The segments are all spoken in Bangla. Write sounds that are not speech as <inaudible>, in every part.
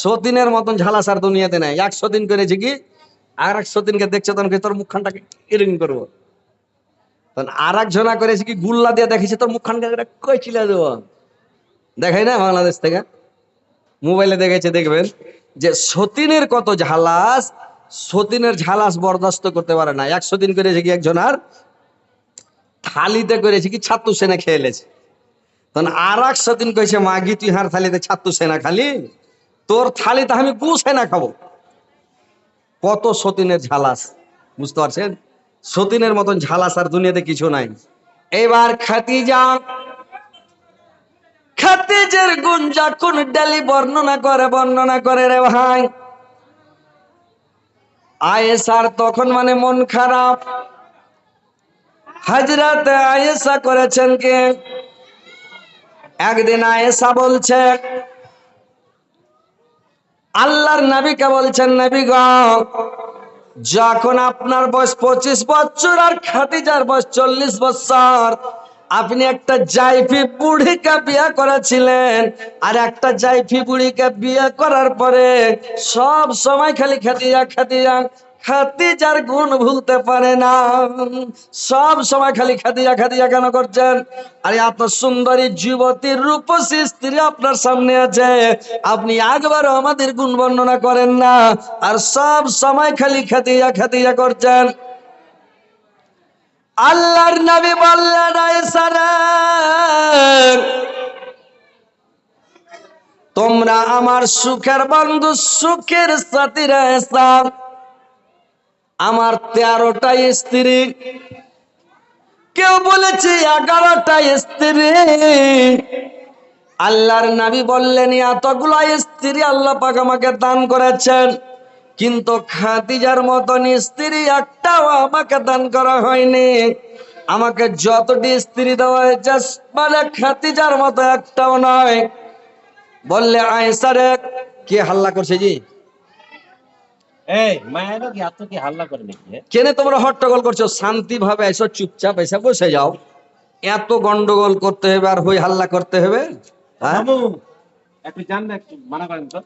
সতীনের মতন ঝালাসার দুনিয়াতে নাই। একশো দিন করেছে কি আর একশো দিনকে দেখছে তখন তোর মুখখানটাকে এরকম করব। তখন আর এক জনা করেছে কি গুল্লা দিয়ে দেখেছে, তোর মুখখানকে কই চিলা দেবো? দেখাই না বাংলাদেশ থেকে? মোবাইলে দেখেছে দেখবেন যে সতীনের কত ঝালাস, সতীনের ঝালাস বরদাস্ত করতে পারে না। একশো দিন করেছে কি একজন আর থালিতে করেছে কি ছাত্র সেনা খেয়ে এলেছে তখন আর এক সতীন কইছে, মাগি, তুই হার থালিতে ছাত্র সেনা খালি? তোর থালিতে আমি গু না খাব। কত সতীনের ঝালাস বুঝতে পারছেন? সতীনের মতন ঝালাস আর দুনিয়াতে কিছু নাই। এবার খাতিজা খাতিজের গুণ যখন ডালি বর্ণনা করে বর্ণনা করে রে ভাই। আয়েসার তখন মানে মন খারাপ। হাজরাতে আয়েসা করেছেন কে? একদিন আয়েসা বলছে আল্লাহর নাবিকা বলছেন, নবী গ, যখন আপনার বয়স পঁচিশ বছর আর খাদিজার বয়স চল্লিশ বছর আপনি একটা জাইফি বুড়িকে বিয়ে করেছিলেন, আর একটা জাইফি বুড়িকে বিয়ে করার পরে সব সময় খালি খাদিজা খাদিজা খাদিজার গুণ ভুলতে পারে না। সব সময় খালি খাদিজা খাদিজা কেন করছেন? আরে এত সুন্দরী যুবতীর রূপসী স্ত্রী আপনার সামনে আছে, আপনি একবারও আমাদের গুণ বর্ণনা করেন না, আর সব সময় খালি খাদিজা খাদিজা করছেন। আল্লাহর নবী বললেন তোমরা আমার সুখের বন্ধু, সুখের সাথীরা এসা আমার তেরোটা স্ত্রী। কেউ বলেছে, এগারোটা স্ত্রী। আল্লাহর নবী বললেন, এতগুলো স্ত্রী আল্লাহ পাক আমাকে দান করেছেন। কিন্তু খাদিজার মতন স্ত্রী একটাও আমাকে দান করা হয়নি। আমাকে যতটি স্ত্রী দেওয়া হয়েছে মানে খাদিজার মতো একটাও নয়। বললে আয়েসারে কে হাল্লা করছে জি? কেনে তোমরা হট্টগোল করছ? শান্তি ভাবে এসো চুপচাপ এসে বসে যাও। এত গন্ডগোল করতে হবে আর হই হাল্লা করতে হবে? হ্যাঁ? একটু জান না একটু মানা করেন তো।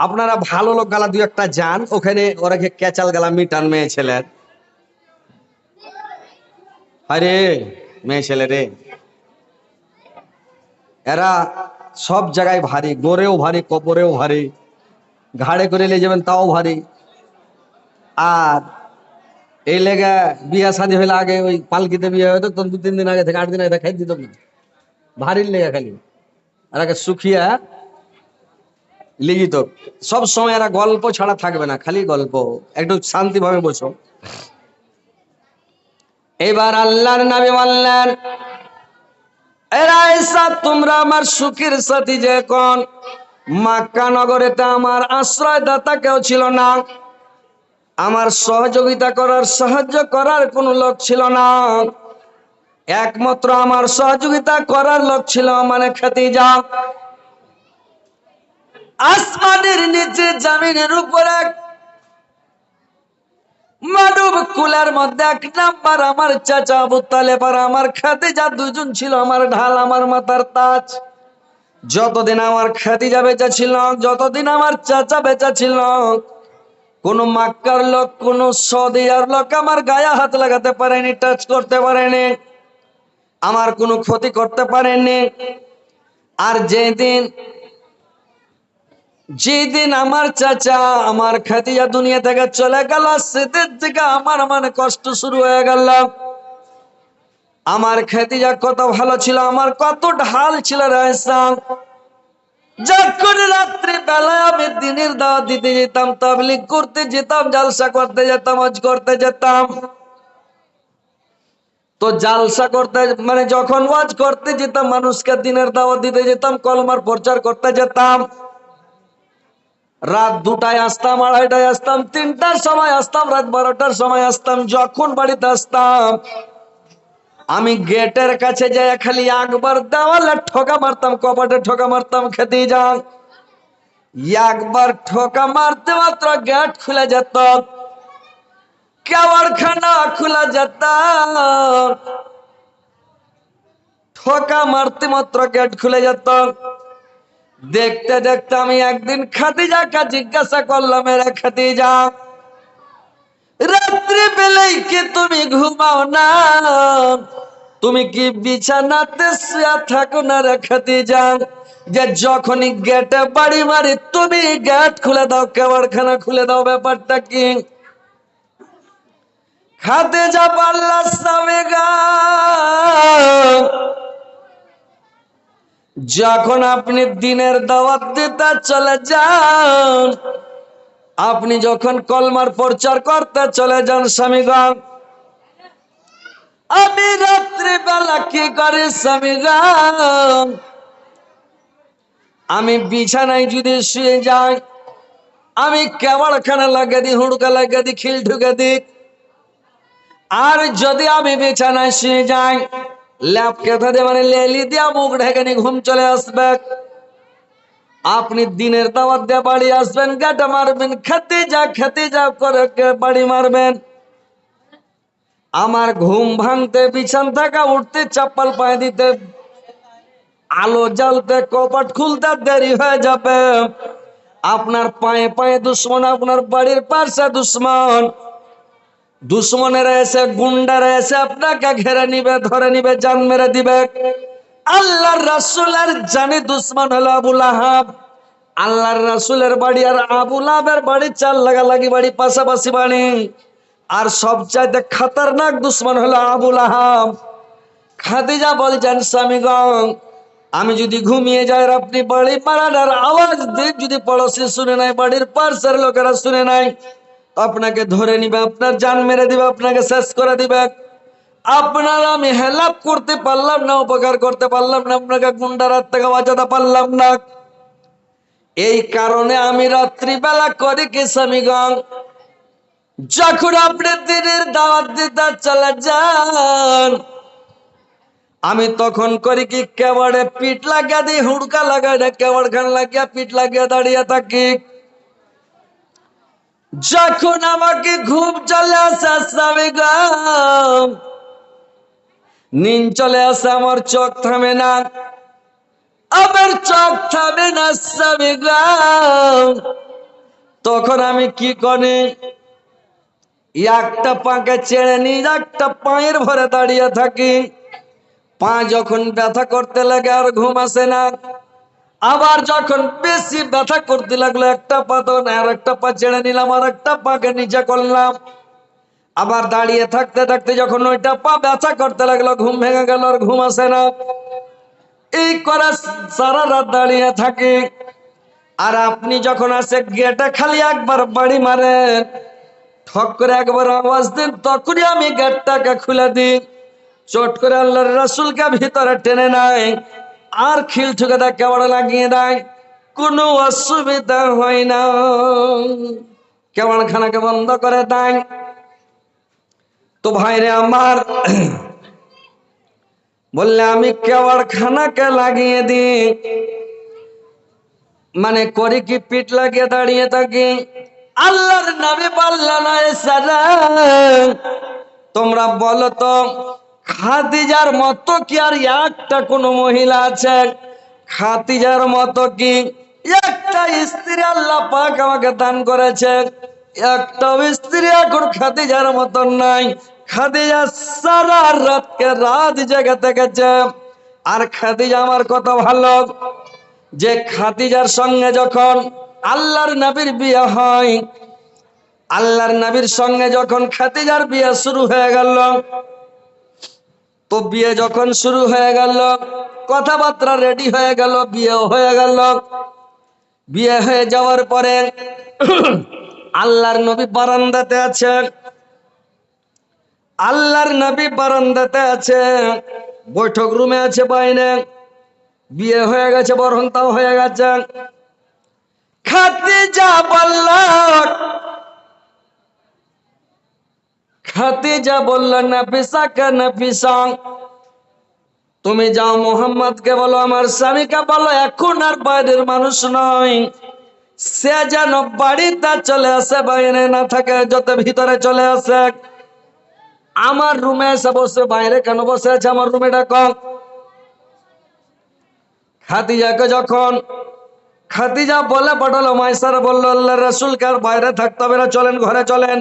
আপনারা ভালো লোক গালা দু একটা যান, ওখানে ওরা ক্যাচাল গালা মিটান মেয়ে ছেলের আরে মেয়ে ছেলে রে। এরা সব জায়গায় ভারী গোরেও ভারী কপরেও ভারী, ঘাড়ে করে নিয়ে যাবেন তাও ভারী। আর এই লেগে বিয়া শাদী হইলে আগে ওই পালকিতে বিয়ে হয়তো তখন দু তিন দিন আগে থেকে, আট দিন আগে খাই দিত ভারীর লেগে খালি। আর আগে শুকিয়া লিখিত। সব সময় এরা গল্প ছাড়া থাকবে না, খালি গল্প। একটু শান্তিভাবে বসো এবার আল্লাহর নামে বললেন, এরা এসা, তোমরা আমার সুখের সাথী যে কোন? মাক্কা নগরেতে আমার আশ্রয়দাতা কেউ ছিল না। আমার সহযোগিতা করার, সাহায্য করার কোনো লোক ছিল না। একমাত্র আমার সহযোগিতা করার লোক ছিল মানে খাতিজা আসমানের নিচে জামিনের উপর এক মানব কুলার মধ্যে এক নাম্বার আমার চাচা আবু তালেব আর আমার যা দুজন ছিল আমার ঢাল, আমার মাথার তাজ। যতদিন আমার খাদিজা বেঁচে ছিল, যতদিন আমার চাচা বেঁচে ছিল, কোন মাক্কার লোক, কোন সদিয়ার লোক আমার গায়ে হাত লাগাতে পারেনি টাচ করতে পারেনি, আমার কোনো ক্ষতি করতে পারেনি। আর যেদিন যেদিন আমার চাচা আমার খাতিয়া দুনিয়া থেকে চলে গেল, সেদিন থেকে আমার মানে কষ্ট শুরু হয়ে গেল। আমার খাতিয়া কত ভালো ছিল, আমার কত ঢাল ছিল রায়সান যখন রাত্রি বেলায় আমি দিনের দাওয়াত দিতে যেতাম, তাবলিগ করতে যেতাম, জালসা করতে যেতাম, হজ করতে যেতাম। তো জালসা করতে মানে যখন ওয়াজ করতে যেতাম, মানুষকে দিনের দাওয়াত দিতে যেতাম, কলমার প্রচার করতে যেতাম। রাত দুটায় আসতাম, আড়াইটায় আসতাম, তিনটার সময় আসতাম, রাত বারোটার সময় আসতাম, যখন বাড়িতে আসতাম। আমি গেটের কাছে যাই খালি একবার দেওয়ালে ঠোকা মারতাম, কপাটে ঠোকা মারতাম, খেতে যান। একবার ঠোকা মারতে মাত্র গেট খুলে যেত। খানা খুলে যেত। ঠোকা মারতে মাত্র গেট খুলে যেত। দেখতে দেখতে আমি একদিন খাদিজাকে জিজ্ঞাসা করলাম, এরা খাদিজা, রাত্রি বেলায় কি তুমি ঘুমাও না? তুমি কি বিছানাতে শুয়ে থাকো না রে খাদিজা? যে যখনই গেটে বাড়ি মারি, তুমি গেট খুলে দাও, কেবারখানা খুলে দাও, ব্যাপারটা কি? খাদিজা পাল্লা স্বামী গা যখন আপনি দিনের দাওয়াত দিতে চলে যান, আপনি যখন কলমার প্রচার করতে চলে যান স্বামীগণ আমি রাত্রি বেলা কি করি স্বামীগণ আমি বিছানায় যদি শুয়ে যাই, আমি কেবল কেবলখানা লাগিয়ে দিই, হুড়কা লাগিয়ে দিই, খিল ঢুকে দিই। আর যদি আমি বিছানায় শুয়ে যাই ল্যাপ কেথা দিয়ে মানে লেলি দিয়া মুখ ঢেকে ঘুম চলে আসবে। আপনি দিনের দাওয়াত দিয়ে বাড়ি আসবেন, গাটা মারবেন, খেতে যা খেতে যা করে বাড়ি মারবেন। আমার ঘুম ভাঙতে, বিছান থাকা, উঠতে, চাপ্পাল পায়ে দিতে, আলো জ্বালতে, কপাট খুলতে দেরি হয়ে যাবে। আপনার পায়ে পায়ে দুশ্মন, আপনার বাড়ির পাশে দুশ্মন। দুশ্মনেরা এসে গুন্ডারা এসে আপনাকে ঘেরে নিবে, ধরে নিবে, জান মেরে দিবে। আল্লাহর রাসূলের জানি দুশ্মন হলো আবুল আহাব আল্লাহর রাসুলের বাড়ি আর আবুল আহাবের বাড়ি চার লাগালাগি বাড়ি, পাশাপাশি বাড়ি। আর সবচাইতে খতরনাক দুশ্মন হলো আবুল আহাব খাদিজা বলছেন স্বামীগণ আমি যদি ঘুমিয়ে যাই আপনি বাড়ি মারানোর আওয়াজ দিয়ে যদি পড়োশি শুনে নাই, বাড়ির পার্শ্বের লোকেরা শুনে নাই আপনাকে ধরে নিবে, আপনার জান মেরে দিবে, আপনাকে শেষ করে দিবে। আপনার আমি হেলাপ করতে পারলাম না, উপকার করতে পারলাম না, আপনাকে গুন্ডারাত থেকে বাঁচাতে পারলাম না। এই কারণে আমি রাত্রিবেলা করি কি স্বামীগণ যখন আপনি দিনের দাওয়াত দিতে চলে যান, আমি তখন করি কি কেবড়ে পিঠ লাগিয়ে দিই, হুড়কা লাগাই না কেবড় খান লাগিয়া পিঠ লাগিয়ে দাঁড়িয়ে থাকি। যখন আমাকে ঘুম চলে আসে স্বামী গাম নিন চলে আসে, আমার চোখ থামে না। আমার চোখ থামে না স্বামী তখন আমি কি করি? একটা পাকে ছেড়ে নি একটা পায়ের ভরে দাঁড়িয়ে থাকি। পা যখন ব্যথা করতে লাগে আর ঘুম আসে না। আবার যখন বেশি ব্যথা করতে লাগল, একটা পা তখন আর একটা পা ছেড়ে নিলাম, আর একটা পাকে নিচে করলাম। আবার দাঁড়িয়ে থাকতে থাকতে যখন ওইটা পা ব্যথা করতে লাগল, ঘুম ভেঙে গেল আর ঘুম আসে না। এই করে সারা রাত দাঁড়িয়ে থাকে। আর আপনি যখন আসে, গেটে খালি একবার বাড়ি মারেন। ঠক করে একবার আওয়াজ দিন, তখনই আমি গেটটাকে খুলে দিই। চট করে আল্লাহর রাসুলকে ভিতরে টেনে নেয়। আর খিল ঠুকে দেয় কেমন লাগিয়ে দেয়? কোনো অসুবিধা হয় না। কেমন বন্ধ করে দেয়। তো ভাইরে আমার, বললে, আমি কেওয়ার খানাকে লাগিয়ে দিই। মানে করি কি, পিঠ লাগিয়ে দাঁড়িয়ে থাকি? আল্লাহর নামে পাল্লা নয় সারা তোমরা বলো তো খাদিজার মতো কি আর একটা কোনো মহিলা আছে? খাদিজার মতো কি? একটা স্ত্রী আল্লাহ পাক আমাকে দান করেছে। একটা স্ত্রী এখন খাদিজার মতন নাই। খাদিজা সারা রাতকে রাত জেগে থেকেছে। আর খাদিজা আমার কত ভালো। যে খাদিজার সঙ্গে যখন আল্লাহর নবীর বিয়ে হয়, আল্লাহর নবীর সঙ্গে যখন খাদিজার বিয়ে শুরু হয়ে গেল তো বিয়ে যখন শুরু হয়ে গেল, কথাবার্তা রেডি হয়ে গেল বিয়ে হয়ে গেল। বিয়ে হয়ে যাওয়ার পরে <clears throat> আল্লাহর নবী বারান্দাতে আছে। আল্লাহর নবী বারান্দাতে আছে, বৈঠক রুমে আছে বাইনে বিয়ে হয়ে গেছে বরহন্তাও হয়ে গেছে। খাদিজা বলল খাদিজা বলল নফিসা কে নফিসা তুমি যাও মোহাম্মদকে বলো, আমার স্বামীকে বলো, এখন আর বাইরের মানুষ নয়। সে যেন বাড়িতে চলে আসে, বাইরে না থাকে, যত ভিতরে চলে আসে। আমার রুমে এসে বসে, বাইরে কেন বসে আছে আমার রুমে ডাক। খাদিজাকে যখন খাদিজা বলে পাঠালো, মাইসার বলল আল্লাহ রসুলকে আর বাইরে থাকতে হবে না, চলেন, ঘরে চলেন।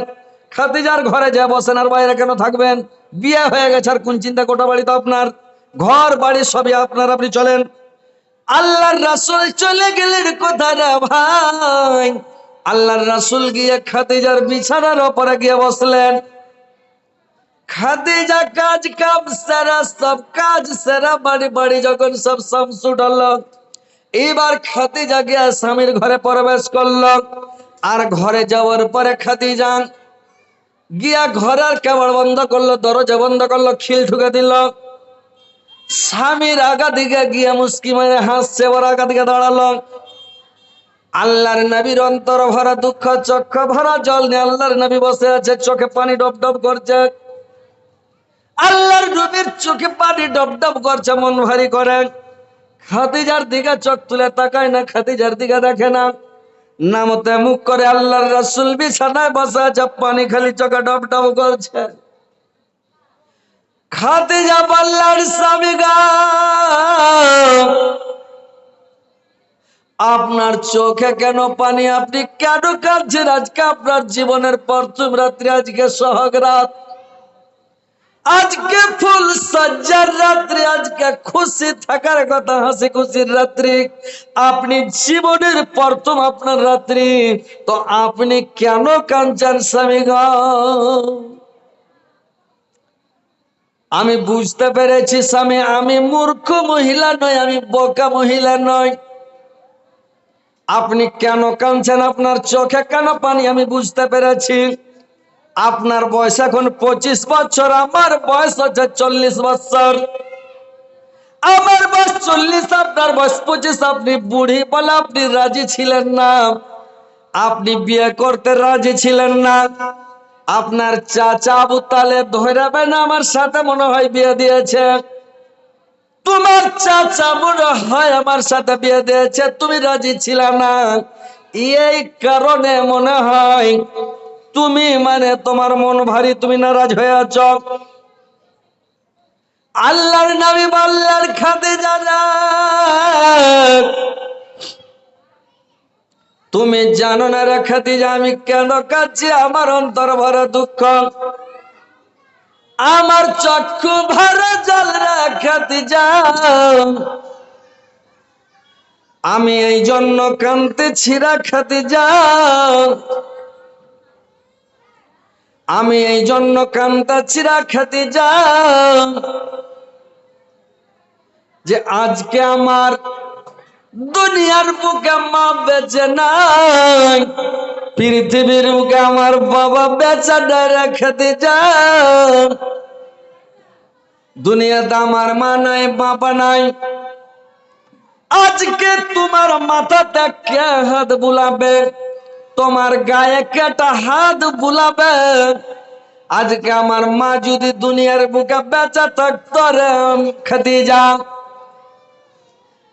খাদিজার ঘরে যা বসেন আর বাইরে কেন থাকবেন? বিয়ে হয়ে গেছে আর কোন চিন্তা কোটা বাড়ি তো আপনার। ঘর বাড়ি সবই আপনার, আপনি চলেন। আল্লাহর রাসুল চলে গেলেন কোথায় রে ভাই? আল্লাহর রাসুল গিয়ে খাদিজার বিছানার ওপরে গিয়ে বসলেন। খাদিজা কাজ কাম সারা, সব কাজ সারা, বাড়ি বাড়ি যখন সব সমসুট হলো, এবার খাদিজা গিয়া স্বামীর ঘরে প্রবেশ করল। আর ঘরে যাওয়ার পরে খাদিজা গিয়া ঘরের কেবল বন্ধ করল, দরজা বন্ধ করল, খিল ঠুকে দিল। স্বামীর আগা দিকে গিয়া মুস্কি মেরে হাসছে, ওর আগা দিকে দাঁড়াল। আল্লাহর নবীর অন্তর ভরা দুঃখ, চক্ষ ভরা জল নিয়ে আল্লাহর নবী বসে আছে, চোখে পানি ডব ডব করছে। আল্লাহর নবীর চোখে পানি ডব ডব করছে, মন ভারী করে। খাদিজার দিকে চোখ তুলে তাকায় না, খাদিজার দিকে দেখে না। নামতে মুখ করে আল্লাহর রাসূল বিছানায় বসা আছে পানি খালি চোখে ডব ডব করছে। খাদিজা পাল্লার স্বামী আপনার চোখে কেন পানি? আপনি কেন কাঁদছেন? আজকে আপনার জীবনের প্রথম রাত্রি, আজকে সহগ রাত। আজকে ফুল সজ্জার রাত্রি, আজকে খুশি থাকার কথা, হাসি খুশির রাত্রি। আপনি জীবনের প্রথম আপনার রাত্রি। তো আপনি কেন কাঞ্চান স্বামী আমি বুঝতে পেরেছি, স্বামী, আমি মূর্খ মহিলা নয় আমি বোকা মহিলা নয় আপনি কেন কাঁদছেন? আপনার চোখে কেন পানি? আমি বুঝতে পেরেছি। আপনার বয়স এখন পঁচিশ বছর, আমার বয়স হচ্ছে চল্লিশ বছর। আমার বয়স চল্লিশ, আপনার বয়স পঁচিশ, আপনি বুড়ি বলে আপনি রাজি ছিলেন না। আপনি বিয়ে করতে রাজি ছিলেন না। আপনার চাচা আবু তালে না আমার সাথে মনে হয় বিয়ে দিয়েছে। তোমার চাচা মনে হয় আমার সাথে বিয়ে দিয়েছে, তুমি রাজি ছিল না। এই কারণে মনে হয় তুমি মানে তোমার মন ভারী, তুমি নারাজ হয়ে আছ। আল্লাহর নবী আল্লাহর খাতে জানা তুমি জানো না রে খাদিজা, আমি কেন কাঁদছি? আমার অন্তর ভরা দুঃখ। আমার চক্ষু ভরা জল রাখাতে যাও আমি এই জন্য কানতেছি রাখাতে যাও আমি এই জন্য কান্তাছি রাখাতে যাও যে আজকে আমার দুনিয়ার বুকে মা বেঁচে নাই, পৃথিবীর বুকে আমার বাবা বেচা ডারা খেতে যান দুনিয়াতে আমার মা নাই, বাবা নাই। আজকে তোমার মাথাতে কে হাত বুলাবে? তোমার গায়ে কেটা হাত বুলাবে। আজকে আমার মা যদি দুনিয়ার বুকে বেচা থাকতো রে যা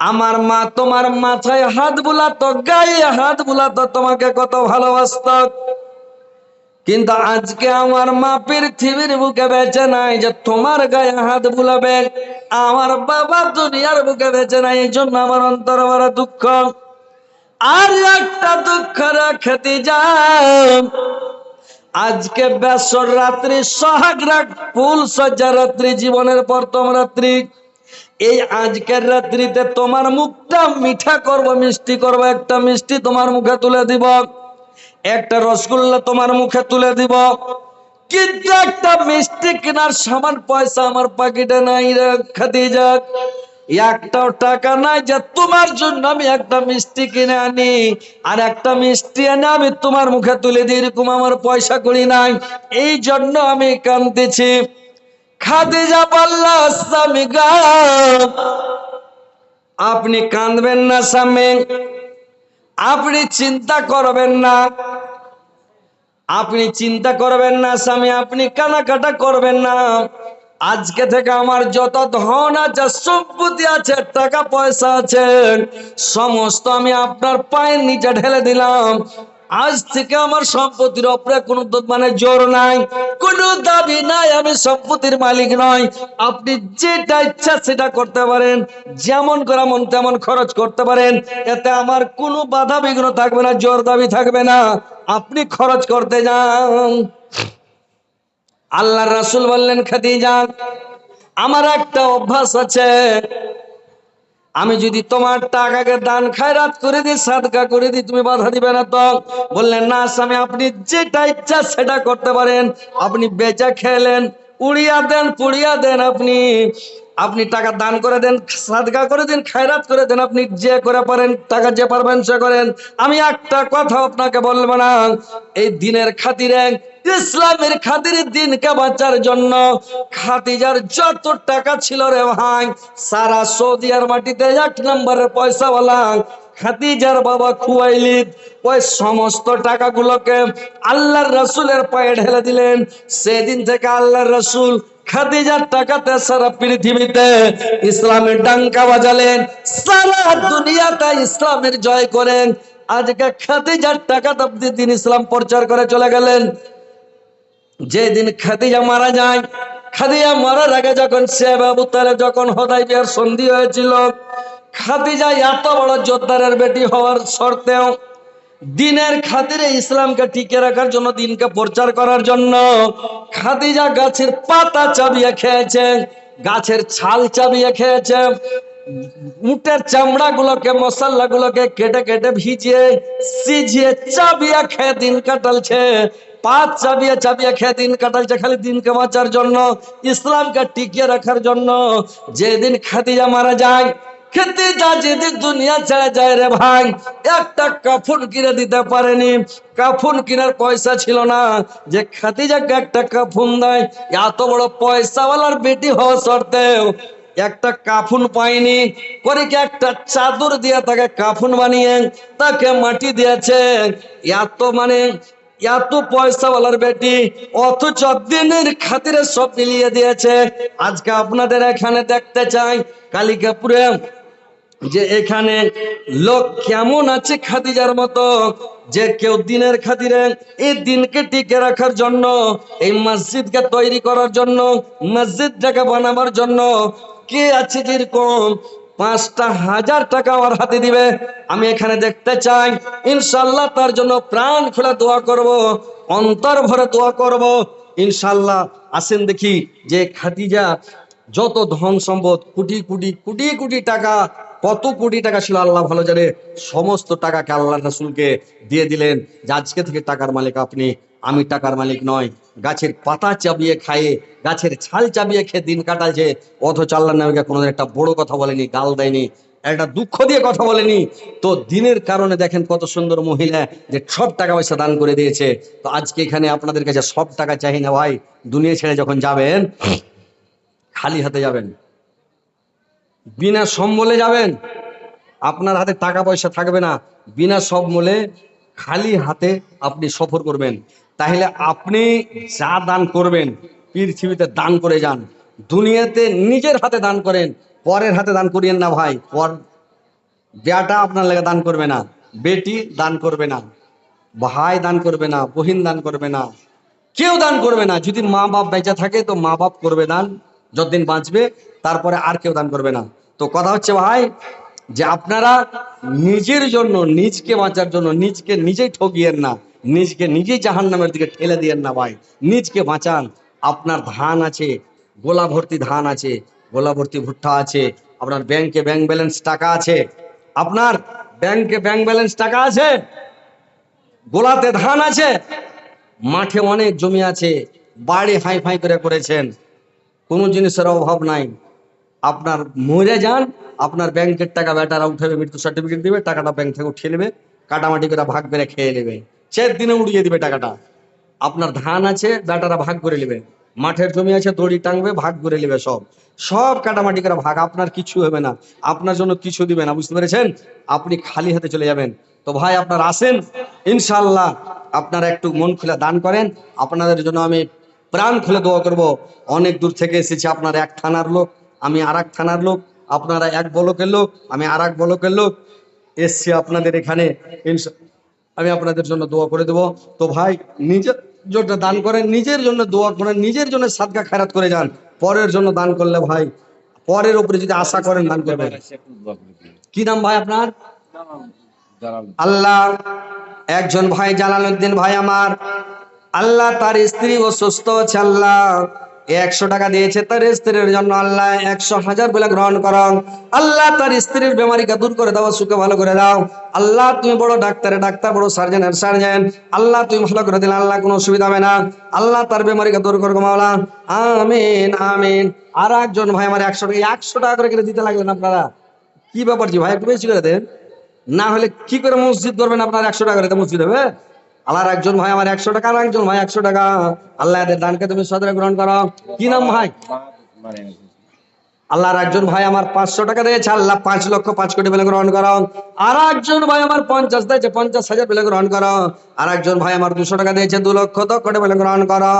আমার মা তোমার মাথায় হাত বুলাতো, গায়ে হাত বুলাতো, তোমাকে কত ভালোবাসত। কিন্তু আজকে আমার মা পৃথিবীর বুকে বেঁচে নাই যে তোমার গায়ে হাত বুলাবে। আমার বাবা দুনিয়ার বুকে বেঁচে নাই, এই জন্য আমার অন্তর বড় দুঃখ। আর একটা দুঃখ রাখতে যাও। আজকে বেসর রাত্রি সোহাগ রাত ফুল সজ্জা রাত্রি, জীবনের প্রথম রাত্রি। এই আজকের রাত্রিতে তোমার মুখটা মিঠা করব, মিষ্টি করব, একটা মিষ্টি তোমার মুখে তুলে দিব। একটা রসগোল্লা তোমার মুখে তুলে দিব। কিন্তু একটা মিষ্টি কেনার সামান পয়সা আমার পাকিটে নাই রে, খাদিজা। একটাও টাকা নাই যে তোমার জন্য আমি একটা মিষ্টি কিনে আনি। আর একটা মিষ্টি এনে আমি তোমার মুখে তুলে দিই, এরকম আমার পয়সা করি নাই। এই জন্য আমি কাঁদতেছি খাদিজা পাল্লা স্বামী আপনি কাঁদবেন না স্বামী। আপনি চিন্তা করবেন না। আপনি চিন্তা করবেন না স্বামী, আপনি কানাকাটা করবেন না। আজকে থেকে আমার যত ধন আছে, সম্পত্তি আছে, টাকা পয়সা আছে, সমস্ত আমি আপনার পায়ের নিচে ঢেলে দিলাম। আজ থেকে আমার সম্পত্তির উপরে কোনো মানে জোর নাই, কোনো দাবি নাই, আমি সম্পত্তির মালিক নয় আপনি যেটা ইচ্ছা সেটা করতে পারেন, যেমন করা মন তেমন খরচ করতে পারেন। এতে আমার কোনো বাধা বিঘ্ন থাকবে না, জোর দাবি থাকবে না। আপনি খরচ করতে যান। আল্লাহ রাসূল বললেন, খাদিজা, আমার একটা অভ্যাস আছে। আমি যদি তোমার টাকাকে দান খায়রাত করে দিই, সাদকা করে দিই, তুমি বাধা দিবে না তো? বললেন, না, স্বামী, আপনি যেটা ইচ্ছা সেটা করতে পারেন। আপনি বেচা খেলেন, উড়িয়া দেন, পুড়িয়া দেন আপনি। আপনি টাকা দান করে দেন, সাদকা করে দিন, খায়রাত করে দেন, আপনি যে করে পারেন, টাকা যে পারবেন সে করেন। আমি একটা কথা আপনাকে বলব না, এই দিনের খাতিরে ইসলামের খাতিরে দিনকে বাঁচার জন্য খাতিজার যত টাকা ছিল রে ভাই, সারা সৌদিয়ার মাটিতে এক নম্বরের পয়সাওয়ালা খাতিজার বাবা খুয়াইলি ওই সমস্ত টাকাগুলোকে আল্লাহর রসুলের পায়ে ঢেলে দিলেন। সেদিন থেকে আল্লাহর রসুল খাদিজার টাকাতে সারা পৃথিবীতে ইসলামের ডাঙ্কা বাজালেন, সারা দুনিয়াতে ইসলামের জয় করেন। আজকে খাদিজার টাকাতে দিন ইসলাম প্রচার করে চলে গেলেন। যেদিন খাদিজা মারা যায়, খাদিজা মারার আগে যখন বাবু তালে যখন হদাই বিয়ার সন্ধি হয়েছিল, খাদিজা এত বড় যোদ্ধারের বেটি হওয়ার শর্তেও দিনের খাতিরে ইসলামকে টিকে রাখার জন্য, দিনকে প্রচার করার জন্য খাদিজা গাছের পাতা চাবিয়ে খেয়েছে, গাছের ছাল চাবিয়ে খেয়েছে উটের চামড়া গুলোকে মশলা গুলোকে কেটে কেটে ভিজিয়ে, সিজিয়ে চাবিয়া খেয়ে দিন কাটালছে। পাঁচ চাবিয়ে চাবিয়ে খেয়ে দিন কাটালছে খালি দিনকে বাঁচার জন্য, ইসলামকে টিকিয়ে রাখার জন্য। যেদিন খাদিজা মারা যায় খেতে যা যেদিন দুনিয়া ছেড়ে যায় রে ভাই, একটা কাফুন কিনে দিতে পারেনি। কাফুন পয়সা ছিল না। যে একটা কাফুন এত বড় পয়সাওয়ালার বেটি হওয়া সত্ত্বেও একটা কাফুন পায়নি। করে কি একটা চাদর দিয়ে তাকে কাফুন বানিয়ে, তাকে মাটি দিয়েছে। এত মানে এত পয়সা পয়সাওয়ালার বেটি, অথচ দিনের খাতিরে সব মিলিয়ে দিয়েছে। আজকে আপনাদের এখানে দেখতে চাই, কালিকাপুরে, যে এখানে লোক কেমন আছে খাদিজার মতো, যে কেউ দিনের খাতিরে এই দিনকে টিকে রাখার জন্য, এই মসজিদকে তৈরি করার জন্য, মসজিদটাকে বানাবার জন্য, কে আছে যেরকম পাঁচটা হাজার টাকা আমার হাতে দিবে। আমি এখানে দেখতে চাই, ইনশাল্লাহ তার জন্য প্রাণ খোলা দোয়া করব, অন্তর ভরে দোয়া করব। ইনশাল্লাহ, আসেন দেখি যে খাদিজা যত ধন সম্পদ, কোটি কোটি কোটি কোটি টাকা কত কোটি টাকা ছিল আল্লাহ ভালো জানে? সমস্ত টাকাকে আল্লাহ রাসুলকে দিয়ে দিলেন। যে আজকে থেকে টাকার মালিক আপনি, আমি টাকার মালিক নয় গাছের পাতা চাবিয়ে খায়ে গাছের ছাল চাবিয়ে খেয়ে দিন কাটাচ্ছে অথচ আল্লাহ নবীকে কোনোদিন একটা বড় কথা বলেনি, গাল দেয়নি, একটা দুঃখ দিয়ে কথা বলেনি। তো দিনের কারণে দেখেন কত সুন্দর মহিলা যে সব টাকা পয়সা দান করে দিয়েছে। তো আজকে এখানে আপনাদের কাছে সব টাকা চাই না ভাই, দুনিয়া ছেড়ে যখন যাবেন, খালি হাতে যাবেন। বিনা সম্বলে যাবেন। আপনার হাতে টাকা পয়সা থাকবে না। বিনা সম্বলে খালি হাতে আপনি সফর করবেন। তাহলে আপনি যা দান করবেন, পৃথিবীতে দান করে যান। দুনিয়াতে নিজের হাতে দান করেন, পরের হাতে দান করিয়েন না ভাই। পর বেটা আপনার লেগে দান করবে না, বেটি দান করবে না, ভাই দান করবে না, বহিন দান করবে না। কেউ দান করবে না। যদি মা বাপ বেঁচে থাকে তো মা বাপ করবে দান। যতদিন বাঁচবে তারপরে আর কেউ দান করবে না। তো কথা হচ্ছে ভাই, যে আপনারা নিজের জন্য, নিজকে বাঁচার জন্য, নিজকে নিজেই ঠকিয়েন না, নিজকে নিজেই জাহান নামের দিকে ঠেলে দিয়েন না ভাই। নিজকে বাঁচান। আপনার ধান আছে গোলা ভর্তি ধান আছে গোলা ভর্তি ভুট্টা আছে, আপনার ব্যাংকে ব্যাংক ব্যালেন্স টাকা আছে। আপনার ব্যাংকে ব্যাংক ব্যালেন্স টাকা আছে গোলাতে ধান আছে, মাঠে অনেক জমি আছে, বাড়ি হাই ফাই করে করেছেন। কোনো জিনিসের অভাব নাই। আপনার মরে যান, আপনার ব্যাংকের টাকা বেটারা উঠাবে মৃত্যু সার্টিফিকেট দিবে, টাকাটা ব্যাংক থেকে উঠিয়ে নেবে, কাটামাটি করে ভাগ করে খেয়ে নেবে। চার দিনে উড়িয়ে দিবে টাকাটা। আপনার ধান আছে, বেটারা ভাগ করে নেবে। মাঠের জমি আছে, দড়ি টাঙবে, ভাগ করে নেবে সব। সব কাটামাটি করে ভাগ, আপনার কিছু হবে না। আপনার জন্য কিছু দিবে না, বুঝতে পেরেছেন? আপনি খালি হাতে চলে যাবেন। তো ভাই, আপনার আসেন। ইনশাল্লাহ আপনারা একটু মন খুলে দান করেন। আপনাদের জন্য আমি প্রাণ খুলে দোয়া করব। অনেক দূর থেকে এসেছি, আপনার এক থানার লোক। আমি আর থানার লোক, আপনারা এক বলকের লোক, আমি আর এক বলকের লোক। এসছি আপনাদের এখানে আমি আপনাদের জন্য দোয়া করে দেব। তো ভাই, নিজের জন্য দান করেন, নিজের জন্য দোয়া করেন, নিজের জন্য সাদকা খায়রাত করে যান। পরের জন্য দান করলে ভাই, পরের উপরে যদি আশা করেন দান করবেন। কি নাম ভাই আপনার? আল্লাহ, একজন ভাই, জালালউদ্দিন ভাই আমার। আল্লাহ তার স্ত্রী অসুস্থ আছে আল্লাহ। একশো টাকা দিয়েছে তার স্ত্রীর জন্য। আল্লাহ একশো হাজার বলে গ্রহণ করো। আল্লাহ তার স্ত্রীর বেমারিকে দূর করে দাও, সুখে ভালো করে দাও। আল্লাহ, তুমি বড় ডাক্তারের ডাক্তার, বড় সার্জেনের সার্জেন আল্লাহ, তুমি ভালো করে দিলে আল্লাহ কোনো অসুবিধা হবে না। আল্লাহ তার বেমারিকে দূর করো মাওলা। আমিন আমিন। আর একজন ভাই আমার একশো টাকা একশো টাকা করে কিনে দিতে লাগলেন আপনারা। কি ব্যাপার জি ভাই, একটু বেশি করে দেন। না হলে কি করে মসজিদ করবেন আপনার একশো টাকা করে মসজিদ হবে? আল্লাহর একজন ভাই আমার একশো টাকা আর একজন ভাই একশো টাকা। আল্লাহ এদের দানকে তুমি সদরে গ্রহণ করো। কি নাম ভাই? আল্লাহর একজন ভাই আমার পাঁচশো টাকা দিয়েছে, আল্লাহ পাঁচ লক্ষ পাঁচ কোটি বেলে গ্রহণ করো। আর একজন ভাই আমার পঞ্চাশ দিয়েছে, পঞ্চাশ হাজার বেলে গ্রহণ করো। আর একজন ভাই আমার দুশো টাকা দিয়েছে, দু লক্ষ দশ কোটি বেলে গ্রহণ করো।